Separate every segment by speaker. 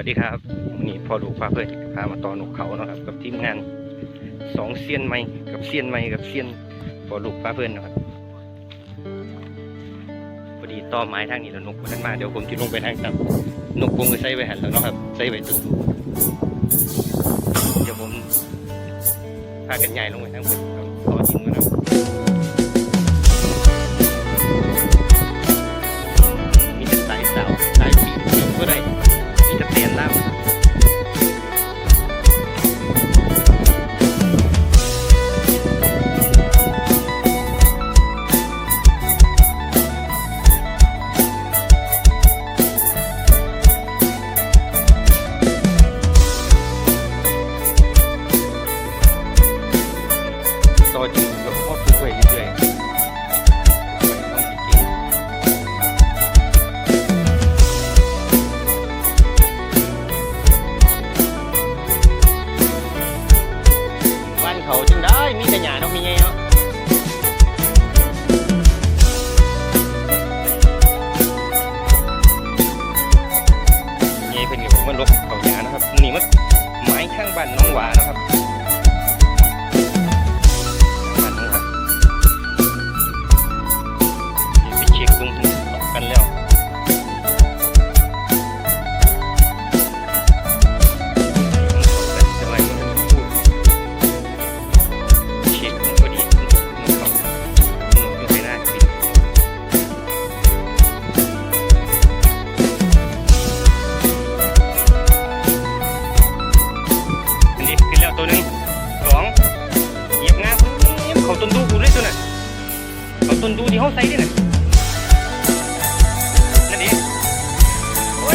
Speaker 1: วัสดีครับวันนี้พอลูกพาเพื่อนพามาต่อหนกเขาเนาะครับ กับทีมงานสองเซียนไม้กับเซียนไม้กับเซียนพอลูกพาเพื่อนนะครับพอดีต่อไม้ทางนี้แล้วนกมันมาเดี๋ยวผมจะลงไปทางต่ำนกผมก็ใส่ไว้หันแล้วเนาะครับใส่ไว้ตุ้เดี๋ยวผมพากันใหญ่ลงไปทางบนครับต่อจริงนะครับ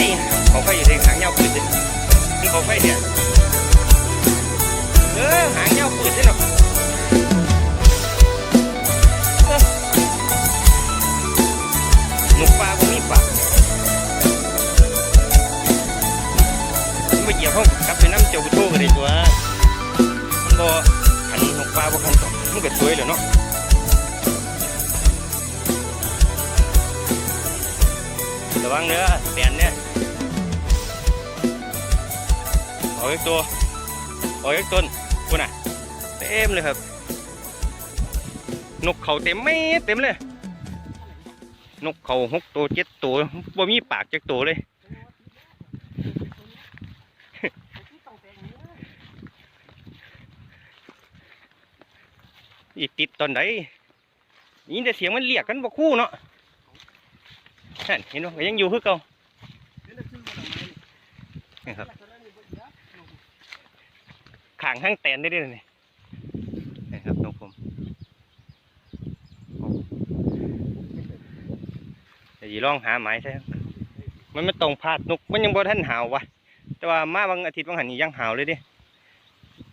Speaker 1: อ้ยเขาไฟอยู่ในหางยาปืนเลยนี่เขาไฟเนี่ยเออหางยาวปืนเลยเนาะนกปลาบ่มีปากมาเหยียบห้องกลับไปน้ำเจ้าบุโทกันเลยตัวมันบ่ขันหนกปลาบ่ขันตกมันก็สวยเลยเนาะระวังเด้อแดนเนี่ย เอาอีกตัวเอาอีกต้นคุณน่ะเต็มเลยครับ นกเขาเต็มไม่เต็มเลย นกเขาหกตัวเจ็ดตัวบ่มีปากเจักตัวเลยอีติดตอนไหนนี่แต่เสียงมันเรียกกันบ่คู่เนาะนั่นเห็นบ่ยังอยู่คือเก่านี่ครับ ขางห้างแตนได้ด้วยนี่นี่ครับนกผมเดี๋ยวสิลองหาไม้ใช่มันไม่ตรงพลาดนกมันยังบ่ทันหาววะแต่ว่ามาบางอาทิตย์บางหันนี่ยังหาวเลยเดิ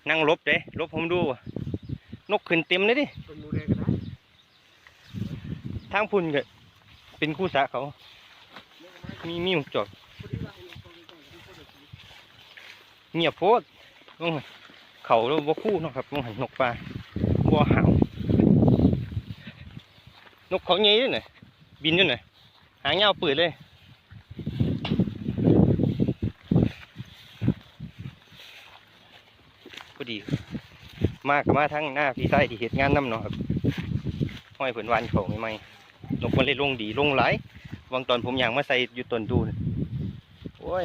Speaker 1: นั่งลบเด้ลบผมดูว่ะนกขึ้นเต็มเลยดิ
Speaker 2: ต้นมูแดงก็ได้
Speaker 1: ทางพุ่นก็เป็นคู่สะเขา มีมีหมกจอกเงียบโพดลง เขาแล้วบ่คู่เนาะครับลงหันนกปลาบ่หาวนกเขาใหญ่ด้วยน่ะบินด้วยน่ะหางยาวปืดเลยพอดี มากมาทั้งหน้าพี่ใต้ที่เหตุงานน้ำเนาะครับห้อยเผืนวานเขาใหม่นกมันเลยลงดีลงไหลายบางตอนผมอยางมาใส่อยู่ต้นดูนโอ้ย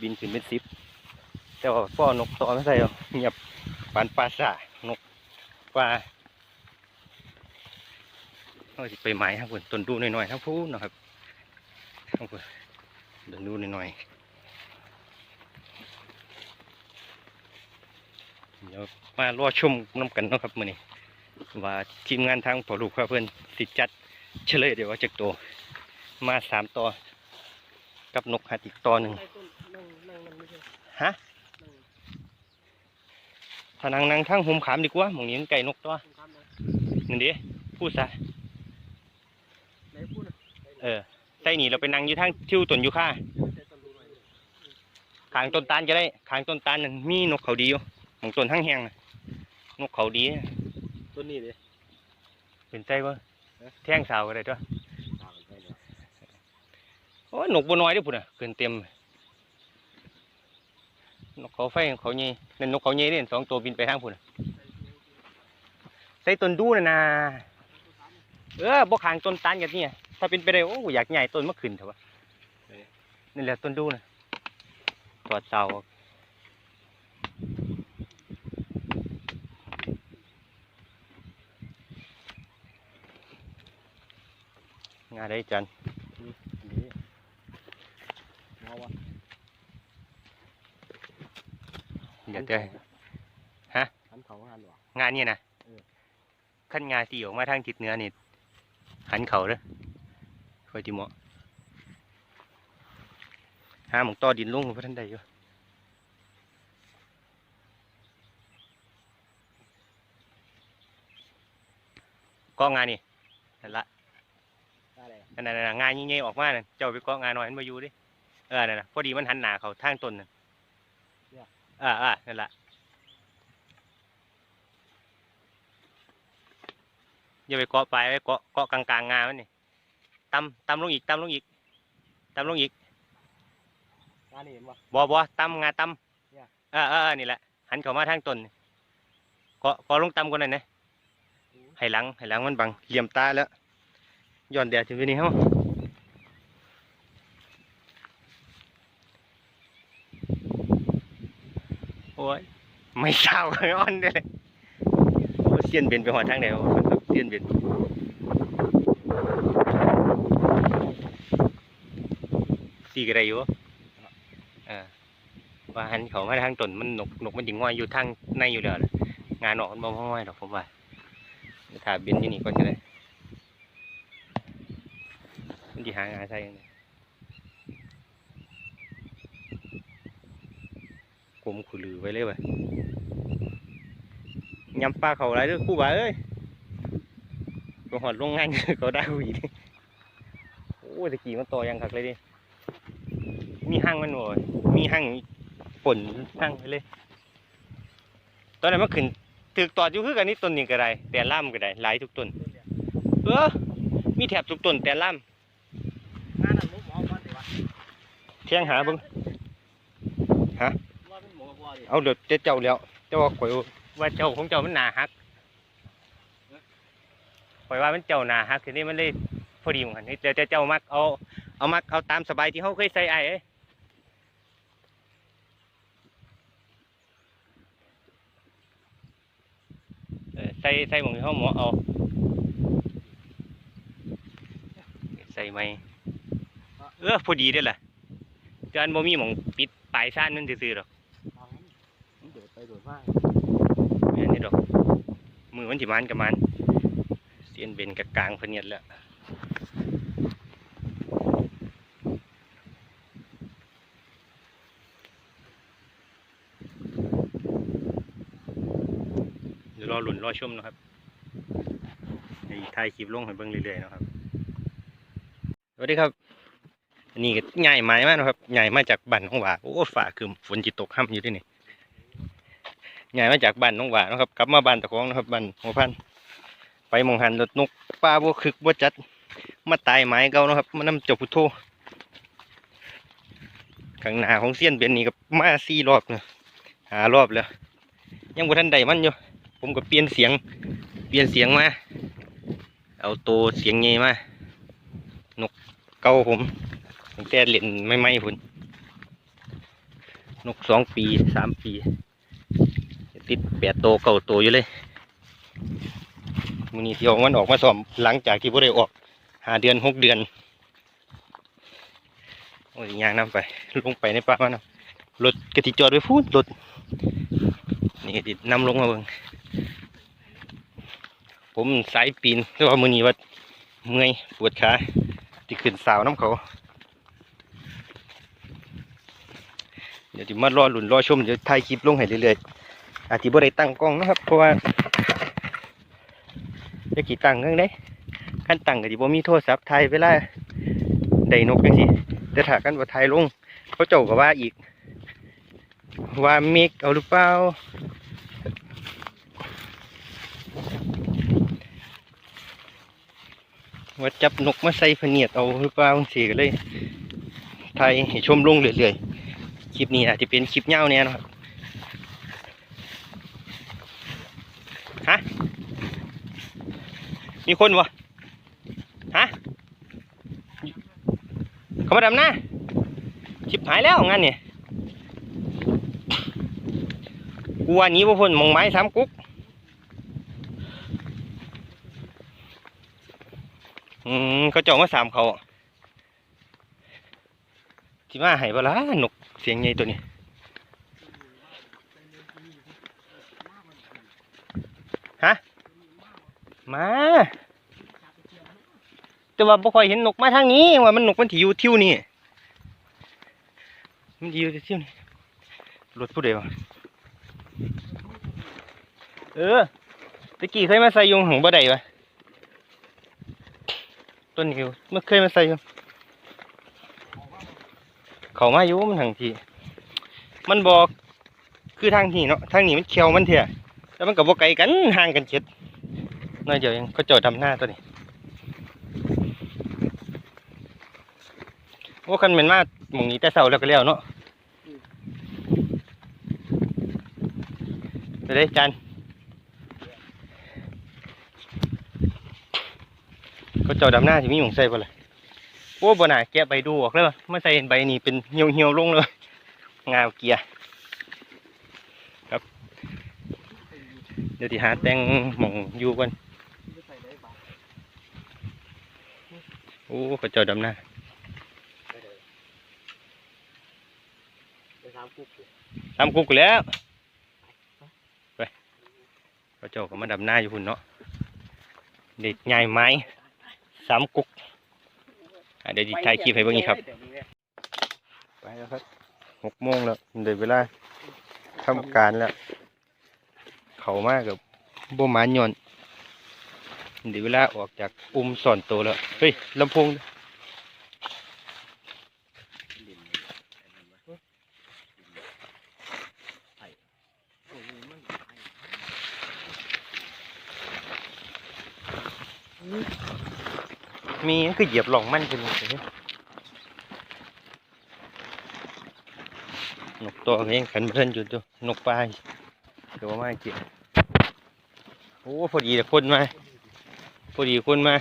Speaker 1: บินขึ้นเป็นสิบ แต่ว่าพ่อนกต่อไม่ใส่หรอกเงียบปานปลาสานกปลาเขาสิไปไม้ครับคุณต้นดูหน่อยๆทั้งพูนนะครับทั้งพูนต้นดูหน่อยๆเดี๋ยวมารอชมน้ำกันนะครับมื้อนี้ว่าทีมงานทางพอลูกพาเพื่อนสิจัดเฉลยเดี๋ยวว่าจากตัวมาสามตัวกับนกหัดอีกตัวหนึ่ง ฮะ ถ้านั่งนั่งทั้งหุมขามดีกว่าหมองนี้มันไก่นกตัวนั่นดิพูดซะเออใส่นี่เราไปนั่งอยู่ทั้งทิวต้นยูคาขางต้นตาลก็ได้ขางต้นตาลนั่นมีนกเขาดีอยู่หมองต้นทั้งแหงน่ะนกเขาดี
Speaker 2: ต้นนี้ดิ
Speaker 1: เป็นใจว่าแท่งสาวก็ได้ตัวโอ้ยนกบัน้อยเด้วยพุ่นอะเกินเต็ม นกเขาไฟของเขาใหญ่นั่นนกเขาใหญ่เนี่ยสองตัวบินไปทางพุ่นน่ะใส่ต้นดูน่ะนะเออบ่ขางต้นตาลกันเนี่ยถ้าเป็นไปได้โอ้อยากใหญ่ต้นมะขึ้นเถอะวะนี่แหละต้นดูนะตอดเสาออกงานได้จัน
Speaker 2: เอาวะ
Speaker 1: เดี๋ยวจะฮะ
Speaker 2: หันเขาหันหรอ
Speaker 1: งานเนี่ยนะ
Speaker 2: เออ
Speaker 1: ขั้นงานตีออกมาทางทิศเหนือนี่หันเขาเด้อคอยติเหมาะหาหมองต่อดินลงพระท่านใดอยู่เก็งานนี่นั่นละ
Speaker 2: ได้เลย
Speaker 1: นั่นน่ะนั่นน่ะงานยิ่งๆออกมาน่ะเจ้าไปเกาะงานหน่อยมันมาอยู่ดิเออนั่นน่ะพอดีมันหันหน้าเขาทางต้นน่ะ อ่าอ่านั่นละอย่าไปเกาะปลายไว้เกาะเกาะกลางๆงานมันนี่ตำตำลงอีกตำลงอีกตำลงอีก
Speaker 2: งานนี่เห็นปะ
Speaker 1: บอบอตำงาต
Speaker 2: เนี่ยำ
Speaker 1: เออเออเออนี่แหละหันเข้ามาทางต้นนี่เกาะเกาะลงตำกันหน่อยนะให้หลังให้หลังมันบังเหลี่ยมตาแล้วย้อนแดดถึงวันนี้เฮา โอ้ยไม่เศร้าเลยอ่อนเด้เลยเสียนเบียนไปหอดทางไหนวเสียนเบียนสี่กระไดอยู่เออว่าหันเขามาทางต้นมันหนกหนกมันยิงง่อยอยู่ทางในอยู่แล้วงานออกมันบ่ง่อยหรอกผมว่าถ้าเบียนที่นี่ก่อนก็ได้มันที่หางานใช่ยังไง กลมขุลือไว้เลยว่ะยำปลาเขาอะไรเด้อครู่บ่าเอ้ยก็หอดลงงานเขาได้หวีดิโอ้ยตะกี้มันต่อยังคักเลยดิ มีห้างมันโวยมีห้างป่นห้างไปเลย ตอนนั้นมันขึ้นถือตอดอยู่คือกันนี่ต้นนี้ก็ได้แต่ล่ามก็ได้หลายทุกต้น เออ มีแถบทุกต้นแต่ล่าม
Speaker 2: งานนั้นมุกหมอก่อนดีวะ
Speaker 1: เที่ยงหาเบิ่ง
Speaker 2: ว่า เอพ่อดิ
Speaker 1: เอาเดี๋ยวเจ้าแล้วเจ้าว่าข่อยว่าเจ้าของเจ้ามันหนาหักข่อยว่ามันเจ้าหนาหักทีนี้มันเลยพอดีเหมือนกันนี่แต่แต่เจ้ามักเอาเอามักเอาตามสบายที่เขาเคยใส่ไอ้ใส่ใส่หมองเขาหมอเอาใส่ไหมเออพอดีเด้อล่ะจานบ่มีหมองปิดปลายซ่านนั่นซื่อๆหรอก
Speaker 2: โดดไปโดดมา
Speaker 1: ไม่อันนี้ดอก มือมันสิมันกับมันเสียนเบนกับกลางเพเนียดแล้วเดี๋ยวรอหลุนรอชมนะครับในถ่ายคลิปลงให้เบิ่งเรื่อยๆนะครับสวัสดีครับอันนี้ก็ใหญ่ไม้มากนะครับใหญ่มาจากบ้านของหวาโอ้ฝ่าคือฝนจิตกห้ำอยู่ด้วยนี่ ย้ายมาจากบ้านน้องหวาเนะครับ กลับมาบ้านตะคองนะครับบ้านหัวพัน ไปมองหันรถนกปลาบัวคึกบัวจัด มาตายไม้เก่านะครับมานำเจ้าพุทโธข้างหน้าของเซียนเบนนี่ก็มาสี่รอบเนะหารอบแล้วยังบ่ทันใดมันอยู่ผมก็เปลี่ยนเสียง เปลี่ยนเสียงมา เอาโตเสียงเงยมานกเก่าผมตั้งแต่เล่นไม่ไม่พุ่นนกสองปีสามปี ติดแปดโตเก่าโตอยู่เลยมือนี้ที่ออกมันออกมาสอมหลังจากที่พ่ได้ออกหาเดือนหกเดือนโอ้ยยางน้ำไป ลงไปในป่ามันะรถกระติจอดไว้พูดรถนี่ก็ติดนำลงมาเบิ่งผมสายปีนแต่ว่ามือนี้ว่าเมื่อยปวดขาที่ขึ้นสาวน้ำเขา เดี๋ยวจะมารอหลุนรอชมเดี๋ยวถ่ายคลิปลงให้เรื่อยๆ อาจจะบ่ได้ตั้งกล้องนะครับ เพราะว่าจะกี่ตั้งเรื่องได้ขั้นตั้งก็สิบ่มีโทรศัพท์ถ่ายเวลาได้นกจังซี่แต่ถ้ากันว่าถ่ายลงเขาเจ้าก็ว่าอีก ว่าเมกเอาหรือเปล่าว่าจับนกมาใส่พเนียดเอาหรือเปล่าจังซี่ก็เลยถ่ายให้ชมลงเรื่อยๆคลิปนี้อาจจะเป็นคลิปยาวแน่เนะครับ ฮะ มีคนวะฮะ เขามาดำหน้าชิบหายแล้วงั้นเนี่ยกูว่านี้พ่พ้นมองไม้สามกุ๊กอืมเขาเจาะมาสามเขาที่มาให้เวลานกเสียงใหญ่ตัวนี้ ฮะ มา แต่ว่าบ่ค่อยเห็นนกมาทางนี้ว่ามันนกมันที่อยู่ทิวนี่ มันที่อยู่ทิวนี่รถผู้ใดวเออตะกี้เคยมาใส่ยุงของบ่ได้ปะต้นหิวเมื่อเคยมาใส่ยู่เขามาอยู่มันทางที่ มันบอกคือทางที่เนาะทางนี้มันเขียวมันเถอะแล้วมันกับบ่ไกลกันห่างกันเจ็ด น้อยเดียวเองก็จอดดำหน้าตัวนี้โอ้คันเหม็นมากหมองนี้แต่เสาแล้วก็แล้วเนาะไปเลยจานก็เจอดำหน้าที่มีหมองใส่บ่เลยโอ้บ่น่าแกะใบดูออกเลยว่ะมาใส่ใบนี้เป็นเหี่ยวเหี่ยวๆลงเลยงาวเกียร์ครับ เดี๋ยวที่หาแต่งหมองอยู่กัน
Speaker 2: ใส่ได้ปะ
Speaker 1: โอ้ก็เจอดำหน้า
Speaker 2: ไปเลยไปสามกุ๊ก
Speaker 1: ทำกุกแล้ว ไปเขาเจ้าก็มาดำหน้าอยู่พุ่นเนาะเด็กใหญ่ไม้สามกุกอะเดี๋ยวจะถ่ายคลิปให้เบิ่งอีกครับ ไปแล้วครับหกโมงแล้วเดี๋ยวเวลาทำการแล้ว เขามากกับโบหมานยอน เดี๋ยวเวลาออกจากอุ้มสอนโตวแล้ว เฮ้ยลำโพงมีก็คือเหยียบหลองมันเป็นอย่างนี้นกตัวเองขันเพิ่นอยู่ตัวนกปลายเดี๋ยวมาเกี่ยวโอ้พอดีแต่คนมา พอดีคนมา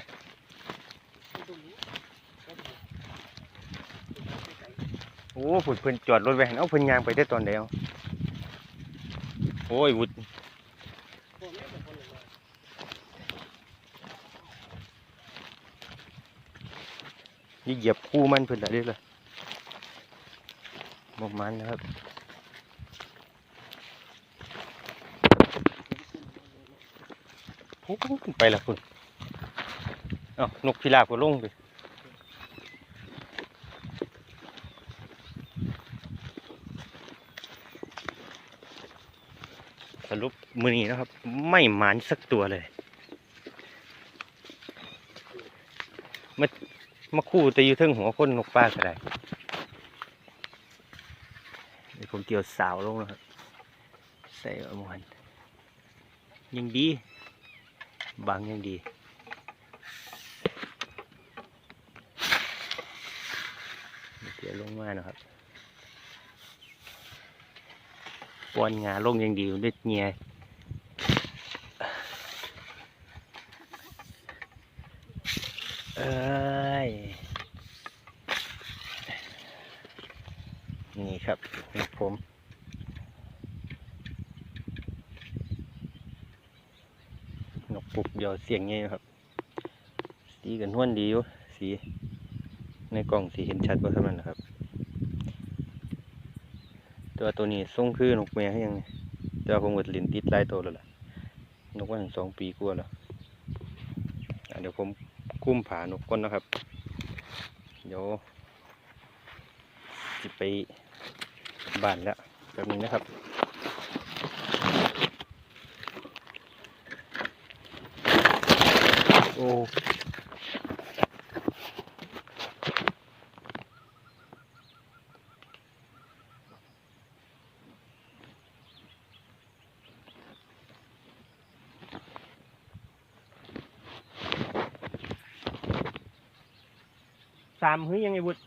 Speaker 1: โอ้ผุดเพิ่นจอดรถไว้หันเอาเพิ่นยางไปได้ตอนเดียวโอ้ยวุดนี่เหยียบคู่มันเพิ่นได้เลยบ่มันนะครับโอ้ยไปละคุณ อ้านกพิราบก็ลงไปสรุปมือนี้นะครับ ไม่หมานสักตัวเลย มามาคู่แต่อยู่เทึงหัวคนนกป้าก็ได้เดี๋ยวผมเกี่ยวสาวลงแล้วครับ ใส่อมวันยังดี บางยังดี เดี๋ยวลง มานะครับปอนงาลงยังดีเด็ดเงียเอ้ยนี่ครับนกผมนกปุกเดียวเสียงไงครับ สีกันห้วนดีอยู่สีในกล่องสีเห็นชัดกว่าเท่านั้นนะครับ ตัวตัวนี้ทรงคือนกแม่ให้ยังแต่ว่าผมกดลินติดลายตัวแล้วล่ะนกว่าถึงสองปีกว่าแล้วเดี๋ยวผมคุ้มผานกก้นนะครับ เดี๋ยวจะไปบ้านแล้วแบบนี้นะครับโอ้ สามหรือยังไงบุตร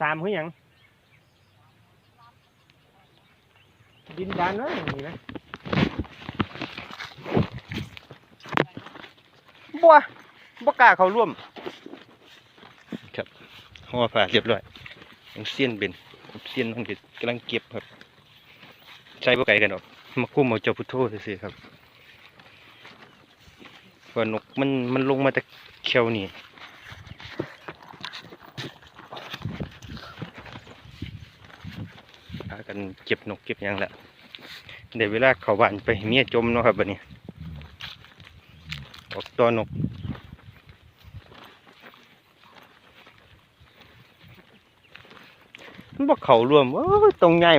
Speaker 1: สามหรือยัง
Speaker 2: ดินดานเนาะอย่างนี้นะ
Speaker 1: บัวบ่กล้าเข้าร่วม ครับห่อผ้าเรียบร้อยยังเสี้ยนเป็นเสี้ยนมันก็กำลังเก็บครับ ใช้บ่ไกลกันหรอกมาคุ้มเอาเจ้าพุทโธซื่อๆครับเพราะนกมันมันลงมาจากเขียวนี่พา กันเก็บนกเก็บยังละเดี๋ยวเวลาเขาบ้านไปเมียจมเนาะครับบัดนี้ออกตัวนกมันบ่เขารวมโอ้ยตรงง่าย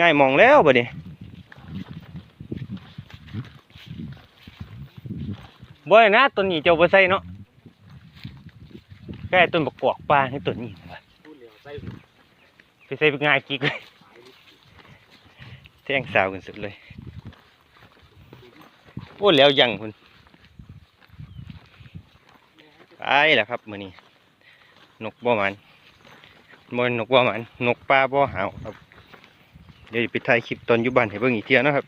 Speaker 1: ง่ายมองแล้วบัดนี้บ่ได้นะต้นนี้เจ้าบ่ใส่เนาะแค่ต้นบกกอกปลาให้ต้นนี้ว่ะ
Speaker 2: พูดเหลียวใส่
Speaker 1: ไปใส่ง่ายกิ๊กเลยแท่งสาวกันสุดเลย โอ้แล้วยังคุณไปแล้วครับมือนี้ นกบ่มันบ่นกบ่มันนกปลาบ่หาวครับ เดี๋ยวไปถ่ายคลิปตอนอยู่บ้านให้เบิ่งอีกเที่ยนะครับ